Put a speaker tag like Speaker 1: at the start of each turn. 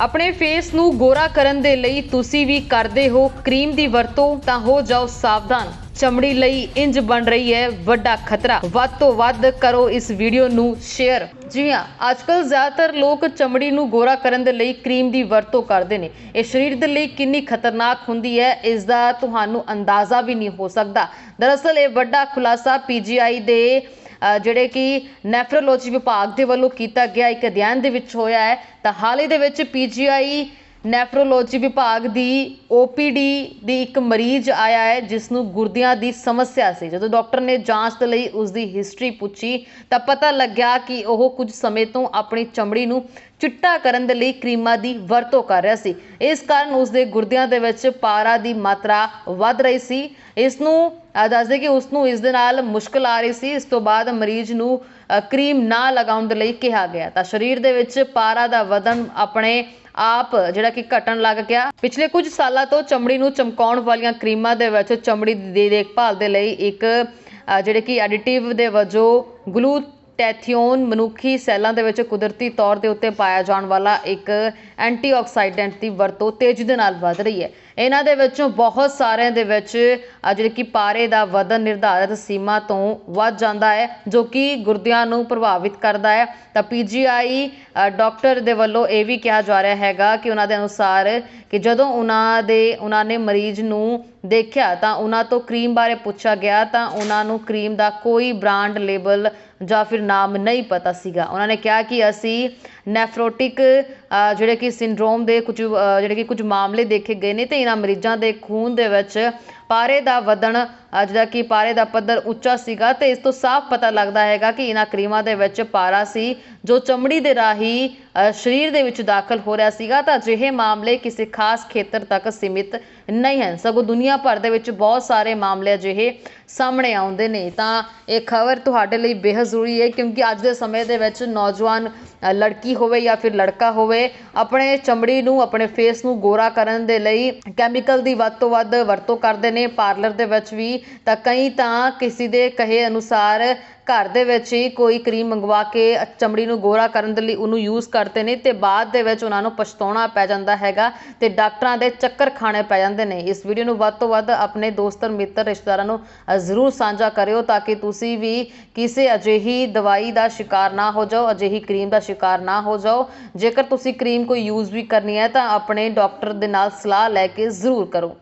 Speaker 1: ਆਪਣੇ ਫੇਸ ਨੂੰ ਗੋਰਾ ਕਰਨ ਦੇ ਲਈ ਤੁਸੀਂ ਵੀ ਕਰਦੇ ਹੋ ਕਰੀਮ ਦੀ ਵਰਤੋਂ, ਤਾਂ ਹੋ ਜਾਓ ਸਾਵਧਾਨ। ਚਮੜੀ ਲਈ ਇੰਜ ਬਣ ਰਹੀ ਹੈ ਵੱਡਾ ਖਤਰਾ। ਵੱਧ ਤੋਂ ਵੱਧ ਕਰੋ ਇਸ ਵੀਡੀਓ ਨੂੰ ਸ਼ੇਅਰ ਜੀ ਹਾਂ ਅੱਜਕੱਲ ਜ਼ਿਆਦਾਤਰ ਲੋਕ ਚਮੜੀ ਨੂੰ ਗੋਰਾ ਕਰਨ ਦੇ ਲਈ ਕਰੀਮ ਦੀ ਵਰਤੋਂ ਕਰਦੇ ਨੇ। ਇਹ ਸਰੀਰ ਦੇ ਲਈ ਕਿੰਨੀ ਖਤਰਨਾਕ ਹੁੰਦੀ ਹੈ, ਇਸ ਦਾ ਤੁਹਾਨੂੰ ਅੰਦਾਜ਼ਾ ਵੀ ਨਹੀਂ ਹੋ ਸਕਦਾ। ਦਰਅਸਲ ਇਹ ਵੱਡਾ ਖੁਲਾਸਾ ਪੀਜੀਆਈ ਦੇ ਜਿਹੜੇ ਕਿ ਨੈਫਰੋਲੋਜੀ ਵਿਭਾਗ ਦੇ ਵੱਲੋਂ ਕੀਤਾ ਗਿਆ ਇੱਕ ਅਧਿਐਨ ਦੇ ਵਿੱਚ ਹੋਇਆ ਹੈ, ਤਾਂ ਹਾਲ ਹੀ ਦੇ ਵਿੱਚ ਪੀਜੀਆਈ ਨੈਫਰੋਲੋਜੀ ਵਿਭਾਗ ਦੀ OPD ਦੀ ਇੱਕ ਮਰੀਜ਼ ਆਇਆ ਹੈ, ਜਿਸ ਨੂੰ ਗੁਰਦਿਆਂ ਦੀ ਸਮੱਸਿਆ ਸੀ। ਜਦੋਂ ਡਾਕਟਰ ਨੇ ਜਾਂਚ ਦੇ ਲਈ ਉਸ ਦੀ ਹਿਸਟਰੀ ਪੁੱਛੀ, ਤਾਂ ਪਤਾ ਲੱਗਿਆ ਕਿ ਉਹ ਕੁਝ ਸਮੇਂ ਤੋਂ ਆਪਣੀ ਚਮੜੀ ਨੂੰ ਚਿੱਟਾ ਕਰਨ ਦੇ ਲਈ ਕਰੀਮਾਂ ਦੀ ਵਰਤੋਂ ਕਰ ਰਿਹਾ ਸੀ। ਇਸ ਕਾਰਨ ਉਸ ਦੇ ਗੁਰਦਿਆਂ ਦੇ ਵਿੱਚ ਪਾਰਾ ਦੀ ਮਾਤਰਾ ਵੱਧ ਰਹੀ ਸੀ। ਇਸ ਨੂੰ ਦੱਸਦੇ ਕਿ ਉਸ ਨੂੰ ਇਸ ਦੇ ਨਾਲ ਮੁਸ਼ਕਲ ਆ ਰਹੀ ਸੀ। ਇਸ ਤੋਂ ਬਾਅਦ ਮਰੀਜ਼ ਨੂੰ ਕਰੀਮ ਨਾ ਲਗਾਉਣ ਦੇ ਲਈ ਕਿਹਾ ਗਿਆ। ਤਾਂ ਸਰੀਰ ਦੇ ਵਿੱਚ ਪਾਰਾ ਦਾ ਵਧਣ ਆਪਣੇ ਆਪ ਜਿਹੜਾ ਕਿ ਘਟਣ ਲੱਗ ਗਿਆ। ਪਿਛਲੇ ਕੁਝ ਸਾਲਾਂ ਤੋਂ ਚਮੜੀ ਨੂੰ ਚਮਕਾਉਣ ਵਾਲੀਆਂ ਕਰੀਮਾਂ ਦੇ ਵਿੱਚ ਚਮੜੀ ਦੀ ਦੇਖਭਾਲ ਦੇ ਲਈ ਇੱਕ ਜਿਹੜੇ ਕਿ ਐਡੀਟਿਵ ਦੇ ਵਜੋਂ ਗਲੂ ਟੈਥਿਓਨ ਮਨੁੱਖੀ ਸੈੱਲਾਂ ਦੇ ਵਿੱਚ ਕੁਦਰਤੀ ਤੌਰ ਦੇ ਉੱਤੇ ਪਾਇਆ ਜਾਣ ਵਾਲਾ ਇੱਕ ਐਂਟੀਆਕਸਾਈਡੈਂਟ ਦੀ ਵਰਤੋਂ ਤੇਜ਼ੀ ਦੇ ਨਾਲ ਵੱਧ ਰਹੀ ਹੈ। ਇਹਨਾਂ ਦੇ ਵਿੱਚੋਂ ਬਹੁਤ ਸਾਰਿਆਂ ਦੇ ਵਿੱਚ ਜਿਹੜੇ ਕਿ ਪਾਰੇ ਦਾ ਵਧਨ ਨਿਰਧਾਰਿਤ ਸੀਮਾ ਤੋਂ ਵੱਧ ਜਾਂਦਾ ਹੈ, ਜੋ ਕਿ ਗੁਰਦਿਆਂ ਨੂੰ ਪ੍ਰਭਾਵਿਤ ਕਰਦਾ ਹੈ। ਤਾਂ ਪੀਜੀਆਈ ਡਾਕਟਰ ਦੇ ਵੱਲੋਂ ਇਹ ਵੀ ਕਿਹਾ ਜਾ ਰਿਹਾ ਹੈਗਾ ਕਿ ਉਹਨਾਂ ਦੇ ਅਨੁਸਾਰ ਕਿ ਜਦੋਂ ਉਹਨਾਂ ਦੇ, ਉਹਨਾਂ ਨੇ ਮਰੀਜ਼ ਨੂੰ ਦੇਖਿਆ ਤਾਂ ਉਹਨਾਂ ਤੋਂ ਕਰੀਮ ਬਾਰੇ ਪੁੱਛਿਆ ਗਿਆ ਤਾਂ ਉਹਨਾਂ ਨੂੰ ਕਰੀਮ ਦਾ ਕੋਈ ਬ੍ਰਾਂਡ ਲੇਬਲ ਜਾਂ ਫਿਰ ਨਾਮ ਨਹੀਂ ਪਤਾ ਸੀਗਾ। ਉਹਨਾਂ ਨੇ ਕਿਹਾ ਕਿ ਅਸੀਂ ਨੈਫਰੋਟਿਕ ਜਿਹੜੇ ਕਿ ਸਿੰਡਰੋਮ ਦੇ ਕੁਝ ਜਿਹੜੇ ਕਿ ਕੁਝ ਮਾਮਲੇ ਦੇਖੇ ਗਏ ਨੇ ਅਤੇ ਇਹਨਾਂ ਮਰੀਜ਼ਾਂ ਦੇ ਖੂਨ ਦੇ ਵਿੱਚ ਪਾਰੇ ਦਾ ਵਧਣ, ਅੱਜ ਦਾ ਕਿ ਪਾਰੇ ਦਾ ਪੱਧਰ ਉੱਚਾ ਸੀਗਾ ਤੇ ਇਸ ਤੋਂ ਸਾਫ਼ ਪਤਾ ਲੱਗਦਾ ਹੈਗਾ ਕਿ ਇਹਨਾਂ ਕਰੀਮਾਂ ਦੇ ਵਿੱਚ ਪਾਰਾ ਸੀ, ਜੋ ਚਮੜੀ ਦੇ ਰਾਹੀਂ ਸਰੀਰ ਦੇ ਵਿੱਚ ਦਾਖਲ ਹੋ ਰਿਹਾ ਸੀਗਾ ਤਾਂ ਅਜਿਹੇ ਮਾਮਲੇ ਕਿਸੇ ਖਾਸ ਖੇਤਰ ਤੱਕ ਸੀਮਿਤ ਨਹੀਂ ਹਨ। ਸਗੋਂ ਦੁਨੀਆ ਭਰ ਦੇ ਵਿੱਚ ਬਹੁਤ ਸਾਰੇ ਮਾਮਲੇ ਅਜਿਹੇ ਸਾਹਮਣੇ ਆਉਂਦੇ ਨੇ। ਤਾਂ ਇਹ ਖਬਰ ਤੁਹਾਡੇ ਲਈ ਬੇਹੱਦ ਜ਼ਰੂਰੀ ਹੈ, ਕਿਉਂਕਿ ਅੱਜ ਦੇ ਸਮੇਂ ਦੇ ਵਿੱਚ ਨੌਜਵਾਨ ਲੜਕੀ ਹੋਵੇ ਜਾਂ ਫਿਰ ਲੜਕਾ ਹੋਵੇ, ਆਪਣੇ ਚਮੜੀ ਨੂੰ, ਆਪਣੇ ਫੇਸ ਨੂੰ ਗੋਰਾ ਕਰਨ ਦੇ ਲਈ ਕੈਮੀਕਲ ਦੀ ਵੱਧ ਤੋਂ ਵੱਧ ਵਰਤੋਂ ਕਰਦੇ ਨੇ। ਪਾਰਲਰ ਦੇ ਵਿੱਚ ਵੀ, ਤਾਂ ਕਈ ਤਾਂ ਕਿਸੇ ਦੇ ਕਹੇ ਅਨੁਸਾਰ ਘਰ ਦੇ ਵਿੱਚ ਹੀ ਕੋਈ ਕਰੀਮ ਮੰਗਵਾ ਕੇ ਚਮੜੀ ਨੂੰ ਗੋਰਾ ਕਰਨ ਦੇ ਲਈ ਉਹਨੂੰ ਯੂਜ਼ ਕਰਦੇ ਨੇ ਤੇ ਬਾਅਦ ਦੇ ਵਿੱਚ ਉਹਨਾਂ ਨੂੰ ਪਛਤਾਉਣਾ ਪੈ ਜਾਂਦਾ ਹੈਗਾ ਤੇ ਡਾਕਟਰਾਂ ਦੇ ਚੱਕਰ ਖਾਣੇ ਪੈ ਜਾਂਦੇ ਨੇ। ਇਸ ਵੀਡੀਓ ਨੂੰ ਵੱਧ ਤੋਂ ਵੱਧ ਆਪਣੇ ਦੋਸਤਰ ਮਿੱਤਰ ਰਿਸ਼ਤੇਦਾਰਾਂ ਨੂੰ ਜ਼ਰੂਰ ਸਾਂਝਾ ਕਰਿਓ ਤਾਂ ਕਿ ਤੁਸੀਂ ਵੀ ਕਿਸੇ ਅਜਿਹੀ ਦਵਾਈ ਦਾ ਸ਼ਿਕਾਰ ਨਾ ਹੋ ਜਾਓ, ਅਜਿਹੀ ਕਰੀਮ ਦਾ ਸ਼ਿਕਾਰ ਨਾ ਹੋ ਜਾਓ। ਜੇਕਰ ਤੁਸੀਂ ਕਰੀਮ ਕੋਈ ਯੂਜ਼ ਵੀ ਕਰਨੀ ਹੈ ਤਾਂ ਆਪਣੇ ਡਾਕਟਰ ਦੇ ਨਾਲ ਸਲਾਹ ਲੈ ਕੇ ਜ਼ਰੂਰ ਕਰੋ।